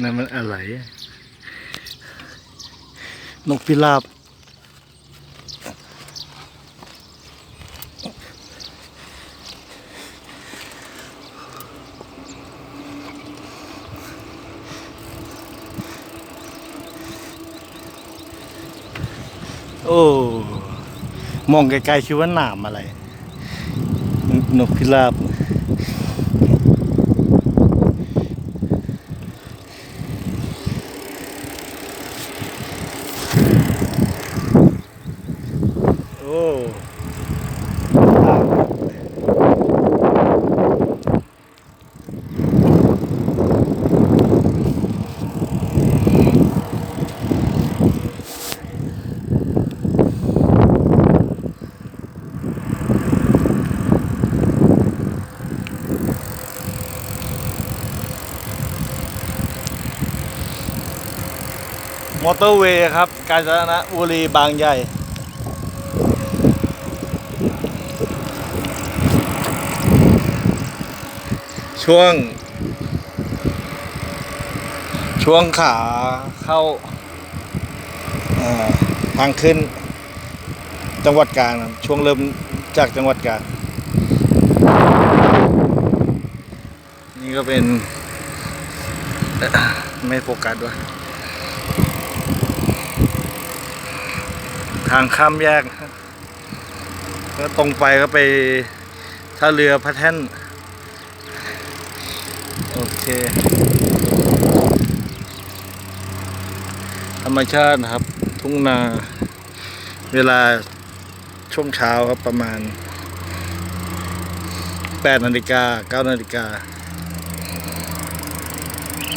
นั่นมันอะไร นกพิราบโอ้ มองไกลๆคิดว่าหนามอะไร นกพิราบ อ้มอเตอร์เวย์ครับ กาญจนบุรีบางใหญ่ ช่วง ช่วงขาเข้าทางขึ้นจังหวัดกาญช่วงเริ่มจากจังหวัดกาญนี่ก็เป็น ไม่โฟกัสด้วยทางข้ามแยก ก็ตรงไปก็ไปท่าเรือพระแท่น โอเค ธรรมชาตินะครับ ทุ่งนา เวลาช่วงเช้าครับประมาณ8นาฬิกา9นาฬิกา